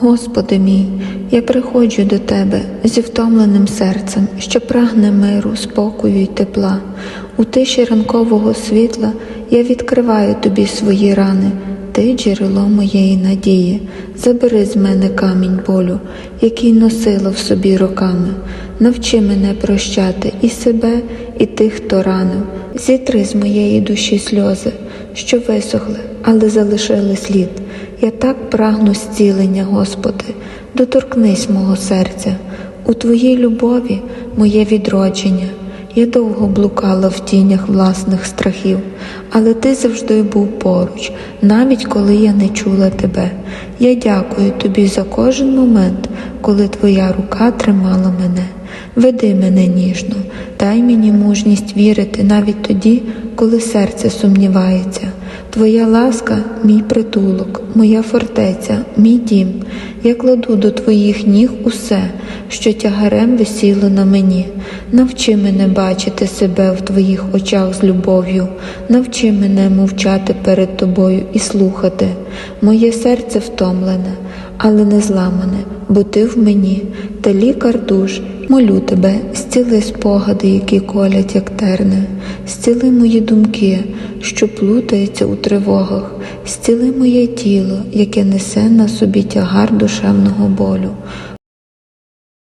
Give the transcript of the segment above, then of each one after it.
Господи мій, я приходжу до Тебе зі втомленим серцем, що прагне миру, спокою й тепла. У тиші ранкового світла я відкриваю Тобі свої рани, Ти джерело моєї надії. Забери з мене камінь болю, який носила в собі роками. Навчи мене прощати і себе, і тих, хто ранив. Зітри з моєї душі сльози, що висохли, але залишили слід. Я так прагну зцілення, Господи, доторкнись мого серця. У Твоїй любові моє відродження. Я довго блукала в тінях власних страхів, але ти завжди був поруч, навіть коли я не чула тебе. Я дякую тобі за кожен момент, коли твоя рука тримала мене. Веди мене ніжно, дай мені мужність вірити навіть тоді, коли серце сумнівається. Твоя ласка мій притулок, моя фортеця, мій дім. Я кладу до твоїх ніг усе, що тягарем висіло на мені. Навчи мене бачити себе в твоїх очах з любов'ю, навчи мене мовчати перед тобою і слухати. Моє серце втомлене, але не зламане, бо ти в мені, та лікар душ. Молю тебе, зціли спогади, які колять, як терни, зціли мої думки, що плутаються у тривогах, зціли моє тіло, яке несе на собі тягар душевного болю.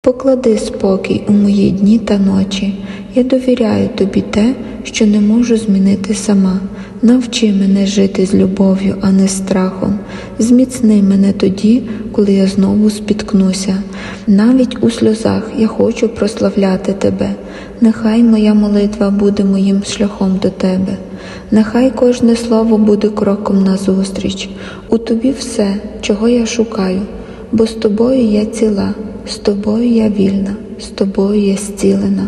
Поклади спокій у мої дні та ночі. Я довіряю тобі те, що не можу змінити сама. Навчи мене жити з любов'ю, а не страхом. Зміцни мене тоді, коли я знову спіткнуся. Навіть у сльозах я хочу прославляти тебе. Нехай моя молитва буде моїм шляхом до тебе. Нехай кожне слово буде кроком назустріч. У тобі все, чого я шукаю, бо з тобою я ціла, з тобою я вільна, з тобою я зцілена.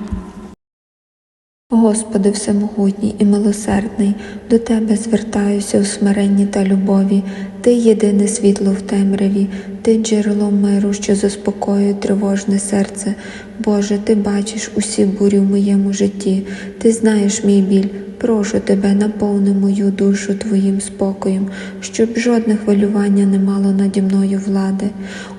Господи Всемогутній і милосердний, до Тебе звертаюся у смиренні та любові, Ти єдине світло в темряві, Ти джерело миру, що заспокоює тривожне серце. Боже, Ти бачиш усі бурі в моєму житті, Ти знаєш мій біль. Прошу тебе, наповни мою душу Твоїм спокоєм, щоб жодне хвилювання не мало наді мною влади.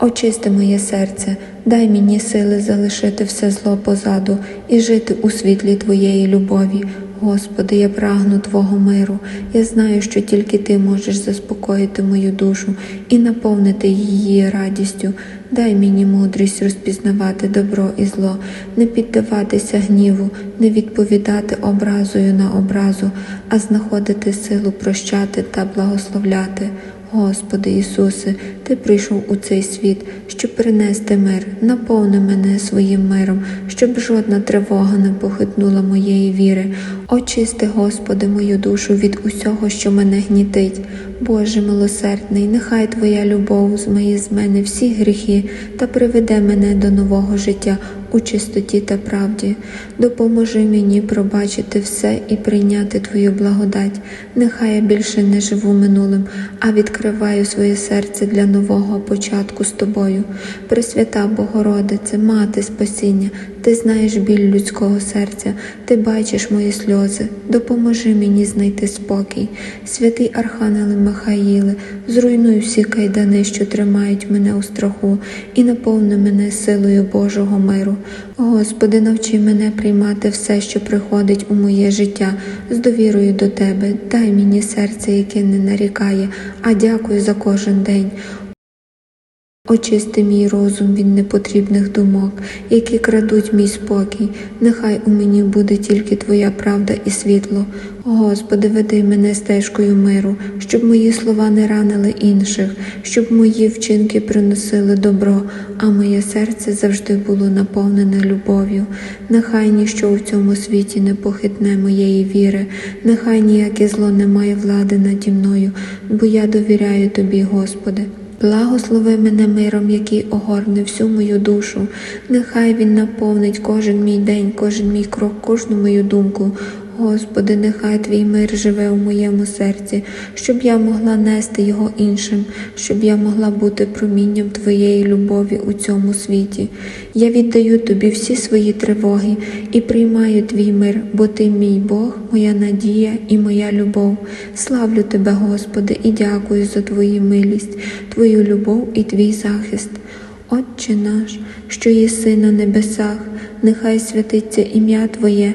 Очисти моє серце, дай мені сили залишити все зло позаду і жити у світлі Твоєї любові. Господи, я прагну Твого миру. Я знаю, що тільки Ти можеш заспокоїти мою душу і наповнити її радістю. Дай мені мудрість розпізнавати добро і зло, не піддаватися гніву, не відповідати образою на образу, а знаходити силу прощати та благословляти. Господи Ісусе, Ти прийшов у цей світ, щоб принести мир, наповни мене своїм миром, щоб жодна тривога не похитнула моєї віри. Очисти, Господи, мою душу від усього, що мене гнітить. Боже милосердний, нехай Твоя любов змиє з мене всі гріхи та приведе мене до нового життя у чистоті та правді. Допоможи мені пробачити все і прийняти Твою благодать. Нехай я більше не живу минулим, а відкриваю своє серце для нового початку з тобою. Пресвята Богородице, мати спасіння, ти знаєш біль людського серця, ти бачиш мої сльози. Допоможи мені знайти спокій. Святий Архангеле Михаїле, зруйнуй всі кайдани, що тримають мене у страху, і наповни мене силою Божого миру. Господи, навчи мене приймати все, що приходить у моє життя, з довірою до Тебе. Дай мені серце, яке не нарікає, а дякую за кожен день. Очисти мій розум від непотрібних думок, які крадуть мій спокій. Нехай у мені буде тільки Твоя правда і світло. Господи, веди мене стежкою миру, щоб мої слова не ранили інших, щоб мої вчинки приносили добро, а моє серце завжди було наповнене любов'ю. Нехай ніщо у цьому світі не похитне моєї віри, нехай ніяке зло не має влади наді мною, бо я довіряю Тобі, Господи. Благослови мене миром, який огорне всю мою душу. Нехай він наповнить кожен мій день, кожен мій крок, кожну мою думку. Господи, нехай Твій мир живе у моєму серці, щоб я могла нести його іншим, щоб я могла бути промінням Твоєї любові у цьому світі. Я віддаю Тобі всі свої тривоги і приймаю Твій мир, бо Ти мій Бог, моя надія і моя любов. Славлю Тебе, Господи, і дякую за Твою милість, Твою любов і Твій захист. Отче наш, що єси на небесах, нехай святиться ім'я Твоє,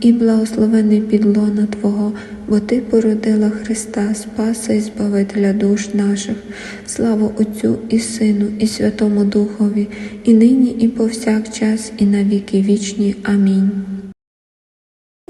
і благословений підлона Твого, бо Ти породила Христа, Спаса і Збавителя душ наших. Слава Отцю і Сину, і Святому Духові, і нині, і повсякчас, і на віки вічні. Амінь.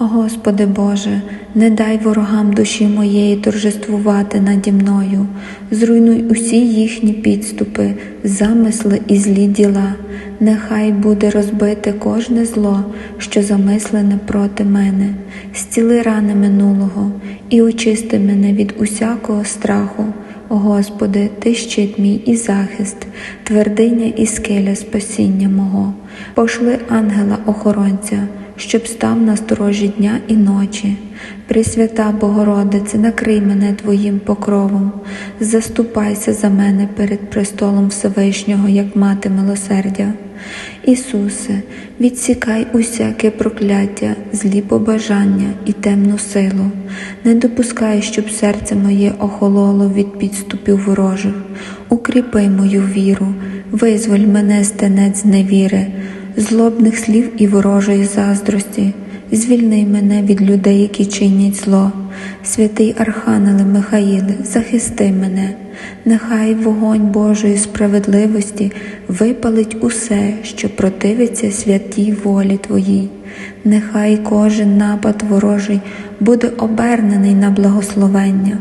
Господи Боже, не дай ворогам душі моєї торжествувати наді мною, зруйнуй усі їхні підступи, замисли і злі діла. Нехай буде розбите кожне зло, що замислене проти мене, зціли рани минулого і очисти мене від усякого страху. Господи, Ти щит мій і захист, твердиня і скеля спасіння мого, пошли ангела-охоронця, щоб став на сторожі дня і ночі. Пресвята Богородице, накрий мене Твоїм покровом, заступайся за мене перед престолом Всевишнього, як мати милосердя. Ісусе, відсікай усяке прокляття, злі побажання і темну силу, не допускай, щоб серце моє охололо від підступів ворожих, укріпи мою віру, визволь мене з тенець невіри, злобних слів і ворожої заздрості, звільни мене від людей, які чинять зло. Святий Архангеле Михаїле, захисти мене, нехай вогонь Божої справедливості випалить усе, що противиться святій волі Твоїй. Нехай кожен напад ворожий буде обернений на благословення.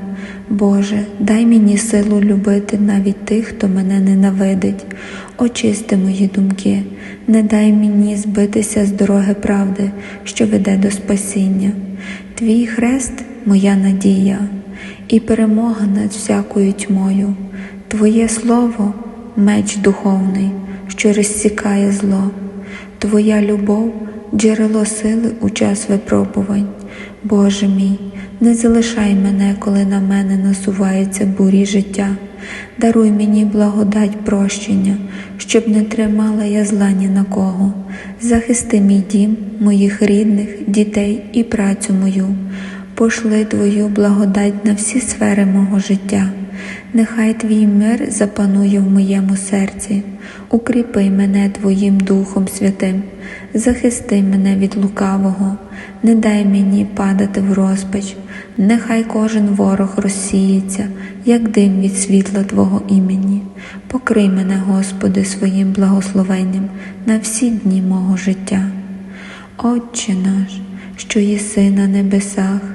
Боже, дай мені силу любити навіть тих, хто мене ненавидить. Очисти мої думки, не дай мені збитися з дороги правди, що веде до спасіння. Твій хрест моя надія і перемога над всякою тьмою. Твоє слово меч духовний, що розсікає зло, Твоя любов джерело сили у час випробувань. Боже мій, не залишай мене, коли на мене насуваються бурі життя. Даруй мені благодать прощення, щоб не тримала я зла ні на кого. Захисти мій дім, моїх рідних, дітей і працю мою. Пошли Твою благодать на всі сфери мого життя. Нехай Твій мир запанує в моєму серці, укріпи мене Твоїм Духом Святим, захисти мене від лукавого, не дай мені падати в розпач, нехай кожен ворог розсіється, як дим від світла Твого імені. Покрий мене, Господи, своїм благословенням на всі дні мого життя. Отче наш, що єси на небесах,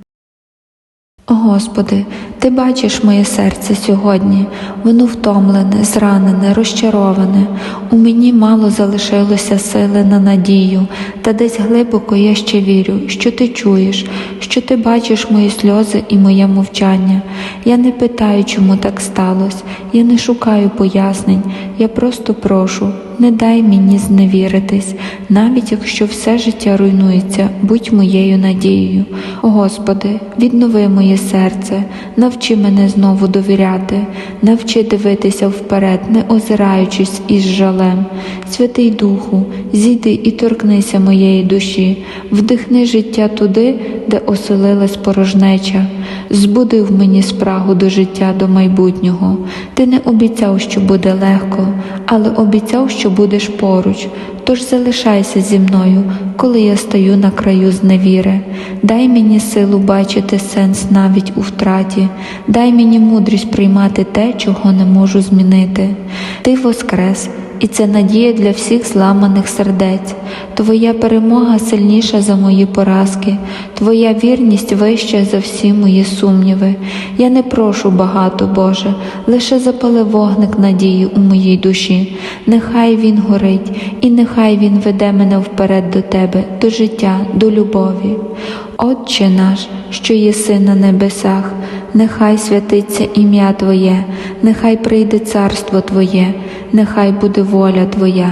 Господи, Ти бачиш моє серце сьогодні, воно втомлене, зранене, розчароване. У мені мало залишилося сили на надію, та десь глибоко я ще вірю, що ти чуєш, що ти бачиш мої сльози і моє мовчання. Я не питаю, чому так сталося, я не шукаю пояснень, я просто прошу. Не дай мені зневіритись, навіть якщо все життя руйнується, будь моєю надією. Господи, віднови моє серце, навчи мене знову довіряти, навчи дивитися вперед, не озираючись із жалем. Святий Духу, зійди і торкнися моєї душі, вдихни життя туди, де оселилась порожнеча. Збуди в мені спрагу до життя, до майбутнього. Ти не обіцяв, що буде легко, але обіцяв, що будеш поруч. Тож залишайся зі мною, коли я стою на краю зневіри. Дай мені силу бачити сенс навіть у втраті, дай мені мудрість приймати те, чого не можу змінити. Ти воскрес, і це надія для всіх зламаних сердець. Твоя перемога сильніша за мої поразки, Твоя вірність вища за всі мої сумніви. Я не прошу багато, Боже, лише запали вогник надії у моїй душі. Нехай він горить, і нехай він веде мене вперед до Тебе, до життя, до любові. Отче наш, що єси на небесах, нехай святиться ім'я Твоє, нехай прийде царство Твоє, нехай буде воля Твоя,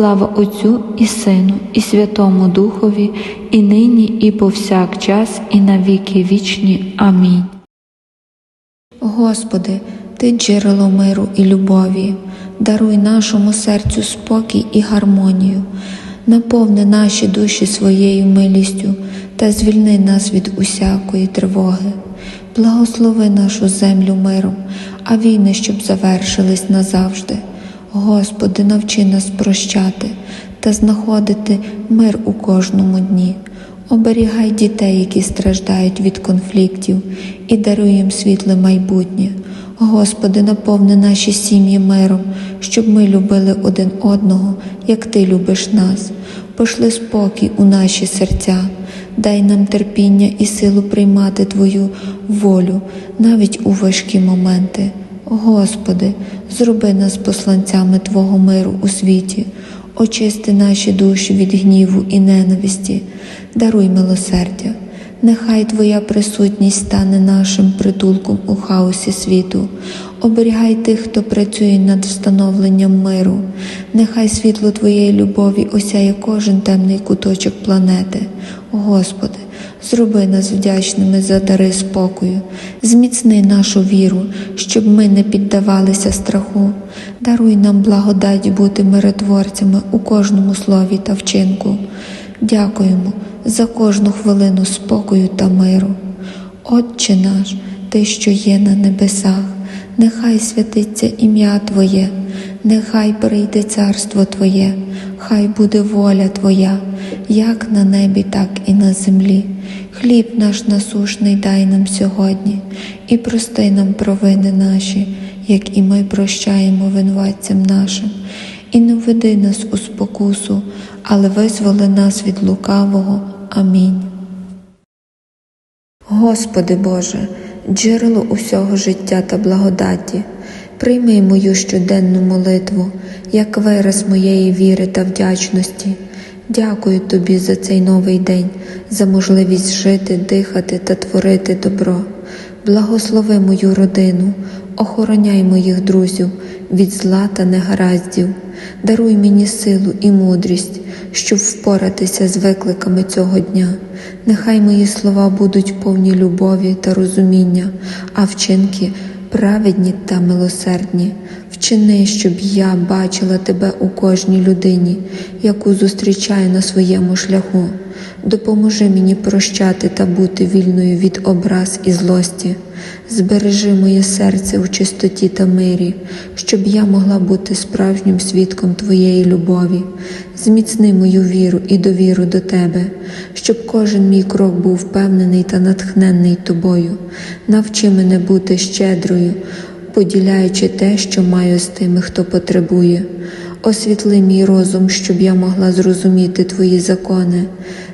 Слава Отцю і Сину, і Святому Духові, і нині, і повсякчас, і на віки вічні. Амінь. Господи, Ти джерело миру і любові, даруй нашому серцю спокій і гармонію, наповни наші душі своєю милістю та звільни нас від усякої тривоги. Благослови нашу землю миром, а війни, щоб завершились назавжди. Господи, навчи нас прощати та знаходити мир у кожному дні. Оберігай дітей, які страждають від конфліктів, і даруй їм світле майбутнє. Господи, наповни наші сім'ї миром, щоб ми любили один одного, як Ти любиш нас. Пошли спокій у наші серця, дай нам терпіння і силу приймати Твою волю навіть у важкі моменти. Господи, зроби нас посланцями Твого миру у світі, очисти наші душі від гніву і ненависті, даруй милосердя. Нехай Твоя присутність стане нашим притулком у хаосі світу. Оберігай тих, хто працює над встановленням миру. Нехай світло Твоєї любові осяє кожен темний куточок планети. Господи, зроби нас вдячними за дари спокою, зміцни нашу віру, щоб ми не піддавалися страху. Даруй нам благодать бути миротворцями у кожному слові та вчинку. Дякуємо за кожну хвилину спокою та миру. Отче наш, Ти, що є на небесах, нехай святиться ім'я Твоє, нехай прийде царство Твоє, хай буде воля Твоя, як на небі, так і на землі. Хліб наш насушний дай нам сьогодні, і прости нам провини наші, як і ми прощаємо винуватцям нашим, і не введи нас у спокусу, але визволи нас від лукавого. Амінь. Господи Боже, джерело усього життя та благодаті, прийми мою щоденну молитву, як вираз моєї віри та вдячності. Дякую Тобі за цей новий день, за можливість жити, дихати та творити добро. Благослови мою родину, охороняй моїх друзів від зла та негараздів, даруй мені силу і мудрість, щоб впоратися з викликами цього дня. Нехай мої слова будуть повні любові та розуміння, а вчинки праведні та милосердні. Вчини, щоб я бачила тебе у кожній людині, яку зустрічаю на своєму шляху. Допоможи мені прощати та бути вільною від образ і злості. Збережи моє серце у чистоті та мирі, щоб я могла бути справжнім свідком Твоєї любові. Зміцни мою віру і довіру до Тебе, щоб кожен мій крок був впевнений та натхненний Тобою. Навчи мене бути щедрою, поділяючи те, що маю з тими, хто потребує. Освітли мій розум, щоб я могла зрозуміти Твої закони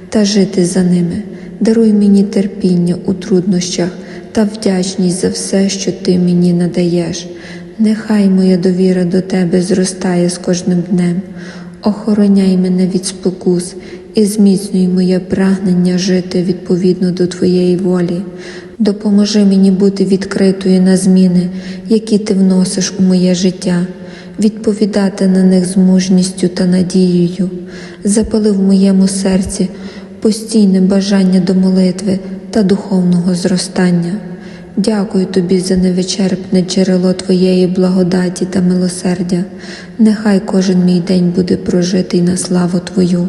та жити за ними. Даруй мені терпіння у труднощах та вдячність за все, що Ти мені надаєш. Нехай моя довіра до Тебе зростає з кожним днем. Охороняй мене від спокус і зміцнюй моє прагнення жити відповідно до Твоєї волі. Допоможи мені бути відкритою на зміни, які ти вносиш у моє життя, відповідати на них з мужністю та надією. Запали в моєму серці постійне бажання до молитви та духовного зростання. Дякую тобі за невичерпне джерело Твоєї благодаті та милосердя. Нехай кожен мій день буде прожитий на славу Твою.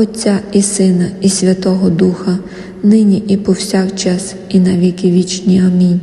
Отця і Сина, і Святого Духа, нині і повсякчас, і на віки вічні. Амінь.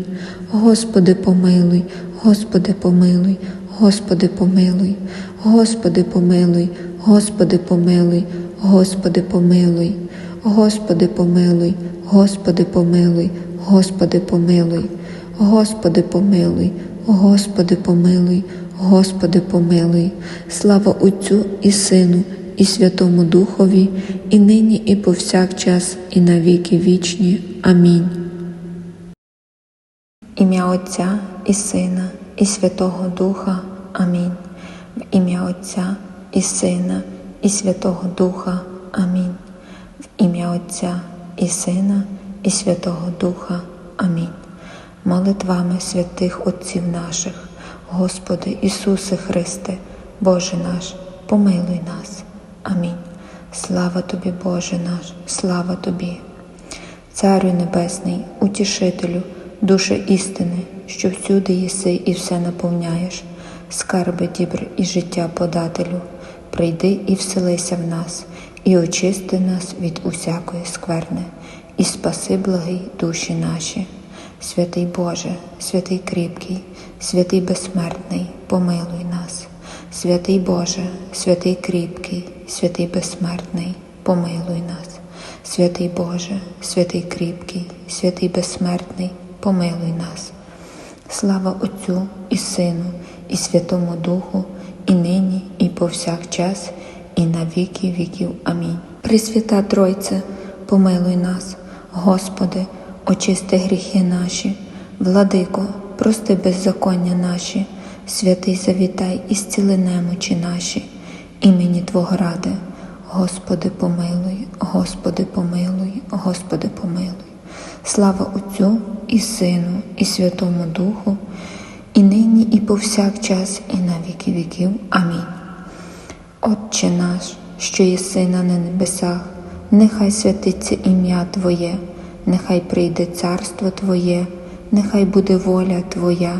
Господи, помилуй, Господи, помилуй, Господи, помилуй, Господи, помилуй, Господи, помилуй, Господи, помилуй, Господи, помилуй, Господи, помилуй, Господи, помилуй, Господи, помилуй, Господи, помилуй, Господи, помилуй, слава Отцю і Сину, і Святому Духові, і нині, і повсякчас, і на віки вічні. Амінь. Ім'я Отця і Сина, і Святого Духа. Амінь. В ім'я Отця і Сина, і Святого Духа. Амінь. В ім'я Отця і Сина, і Святого Духа. Амінь. Молитвами святих Отців наших, Господи Ісусе Христе, Боже наш, помилуй нас. Амінь. Слава тобі, Боже наш, слава тобі. Царю Небесний, утішителю, душе істини, що всюди єси і все наповняєш, скарби дібр і життя подателю, прийди і вселися в нас, і очисти нас від усякої скверни, і спаси благий душі наші. Святий Боже, святий кріпкий, святий безсмертний, помилуй нас. Святий Боже, святий кріпкий, святий безсмертний, помилуй нас. Святий Боже, святий кріпкий, святий безсмертний, помилуй нас. Слава Отцю і Сину, і Святому Духу, і нині, і повсякчас, і на віки віків. Амінь. Пресвята Тройце, помилуй нас, Господи, очисти гріхи наші, владико, прости беззаконня наші, святий завітай і зціли немочі наші, імені Твого ради. Господи, помилуй, Господи, помилуй, Господи, помилуй. Слава Отцю і Сину, і Святому Духу, і нині, і повсякчас, і на віки віків. Амінь. Отче наш, що єси на небесах, нехай святиться ім'я Твоє, нехай прийде царство Твоє, нехай буде воля Твоя,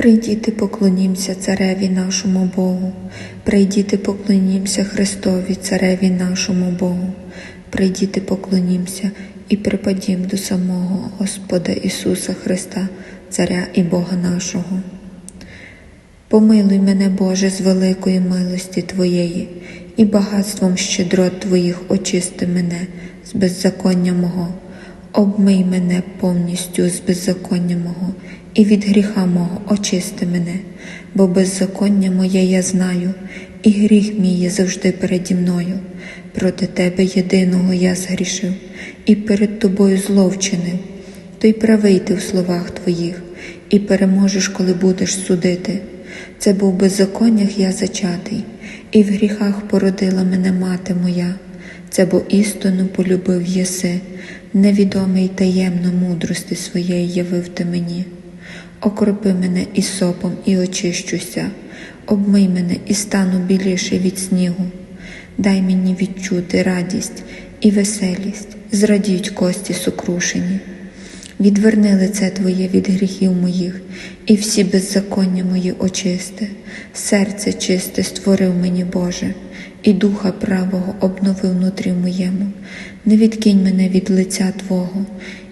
Прийдіти поклонімся цареві нашому Богу, прийдіти поклонімся Христові, цареві нашому Богу, прийдіти поклонімся і припадім до самого Господа Ісуса Христа, Царя і Бога нашого. Помилуй мене, Боже, з великої милості Твоєї, і багатством щедрот Твоїх очисти мене з беззаконня мого, обмий мене повністю з беззаконня мого, і від гріха мого очисти мене, бо беззаконня моє я знаю, і гріх мій є завжди переді мною. Проти Тебе єдиного я згрішив, і перед Тобою зло вчинив. То й правий ти в словах Твоїх, і переможеш, коли будеш судити. Це був беззаконнях я зачатий, і в гріхах породила мене мати моя. Це бо істину полюбив єси, невідомий таємно мудрости своєї явив ти мені. Окропи мене і сопом, і очищуся, обмий мене і стану біліше від снігу. Дай мені відчути радість і веселість, зрадіють кості сукрушені. Відверни лице Твоє від гріхів моїх, і всі беззаконня мої очисти, серце чисте створив мені, Боже, і духа правого обнови внутрі моєму. Не відкинь мене від лиця Твого,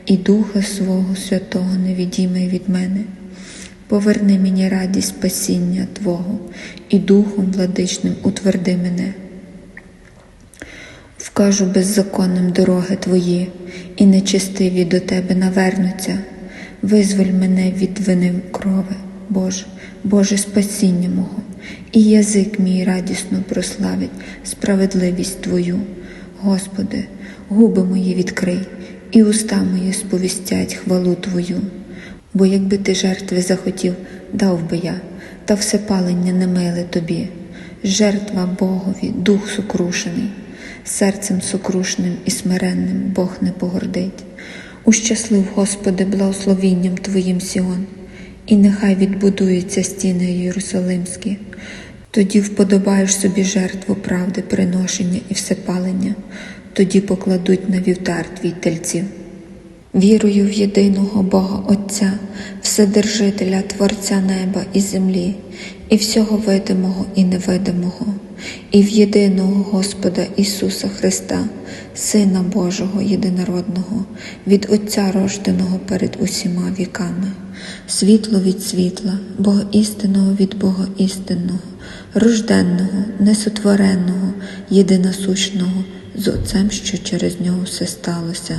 і Духа свого Святого не відійми від мене. Поверни мені радість спасіння Твого, і Духом владичним утверди мене. Вкажу беззаконним дороги Твої, і нечистиві до Тебе навернуться. Визволь мене від вини крови, Боже, Боже спасіння мого, і язик мій радісно прославить справедливість Твою. Господи, губи мої відкрий, і уста мої сповістять хвалу Твою. Бо якби ти жертви захотів, дав би я, та все палення не миле тобі. Жертва Богові, дух сукрушений, серцем сукрушним і смиренним Бог не погордить. Ущаслив, Господи, благословінням Твоїм Сіон, і нехай відбудуються стіни Єрусалимські. Тоді вподобаєш собі жертву правди, приношення і всепалення, тоді покладуть на вівтар твій тельців. Вірую в єдиного Бога Отця, Вседержителя Творця неба і землі, і всього видимого і невидимого, і в єдиного Господа Ісуса Христа, Сина Божого єдинородного, від Отця рожденого перед усіма віками, світло від світла, Бога істинного від Бога істинного, рожденного, несотвореного, єдиносущного, з Отцем, що через нього все сталося.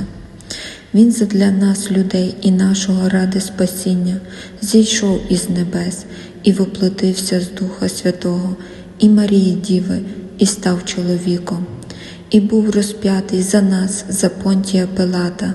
Він задля нас, людей і нашого ради спасіння, зійшов із небес і воплотився з Духа Святого і Марії Діви, і став чоловіком, і був розп'ятий за нас, за Понтія Пилата,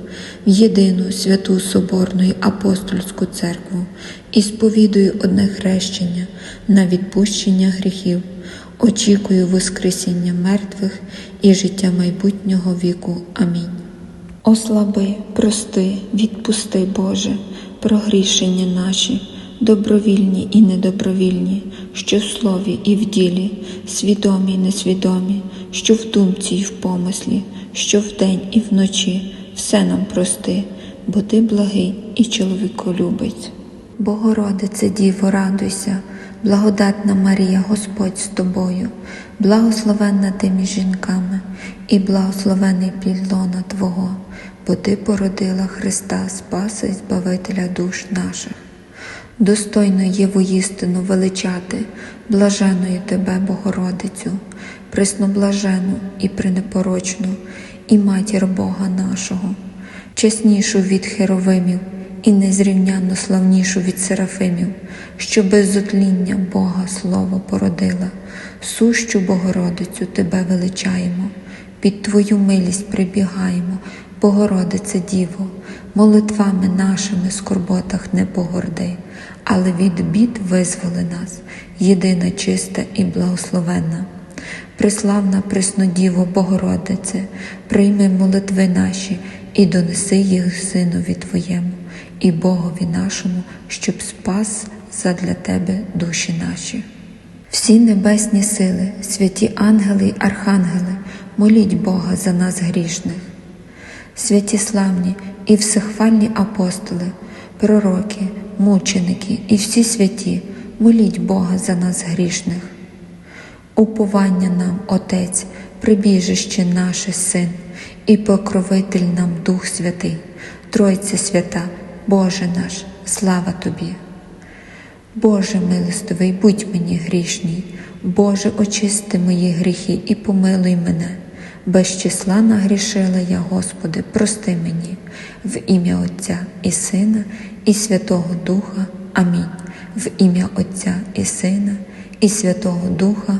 в єдину святу Соборну й апостольську церкву і сповідую одне хрещення на відпущення гріхів, очікую Воскресіння мертвих і життя майбутнього віку. Амінь. Ослаби, прости, відпусти, Боже, прогрішення наші, добровільні і недобровільні, що в слові і в ділі, свідомі й несвідомі, що в думці й в помислі, що вдень і вночі, все нам прости, бо ти благий і чоловіколюбець. Богородице Діво, радуйся, благодатна Марія, Господь з тобою, благословенна ти між жінками, і благословений плід Твого, бо Ти породила Христа, Спаса і Збавителя душ наших. Достойно є воїстину величати, блаженою Тебе, Богородицю, пресноблажену і пренепорочну, і матір Бога нашого, чеснішу від херовимів і незрівнянно славнішу від серафимів, що без зотління Бога Слово породила, сущу Богородицю Тебе величаємо, під Твою милість прибігаємо, Богородице Діво, молитвами нашими скорботах не погорди, але від бід визволи нас, єдина чиста і благословенна. Преславна Преснодіво Богородице, прийми молитви наші і донеси їх Синові Твоєму і Богові нашому, щоб спас задля Тебе душі наші. Всі небесні сили, святі ангели й архангели, моліть Бога за нас грішних. Святі славні і всехвальні апостоли, пророки, мученики і всі святі, моліть Бога за нас грішних. Уповання нам, Отець, прибіжище наше Син, і покровитель нам Дух Святий, Тройця свята, Боже наш, слава Тобі. Боже милостивий, будь мені грішній, Боже, очисти мої гріхи і помилуй мене. Без числа нагрішила я, Господи, прости мені, в ім'я Отця і Сина, і Святого Духа. Амінь. В ім'я Отця і Сина, і Святого Духа.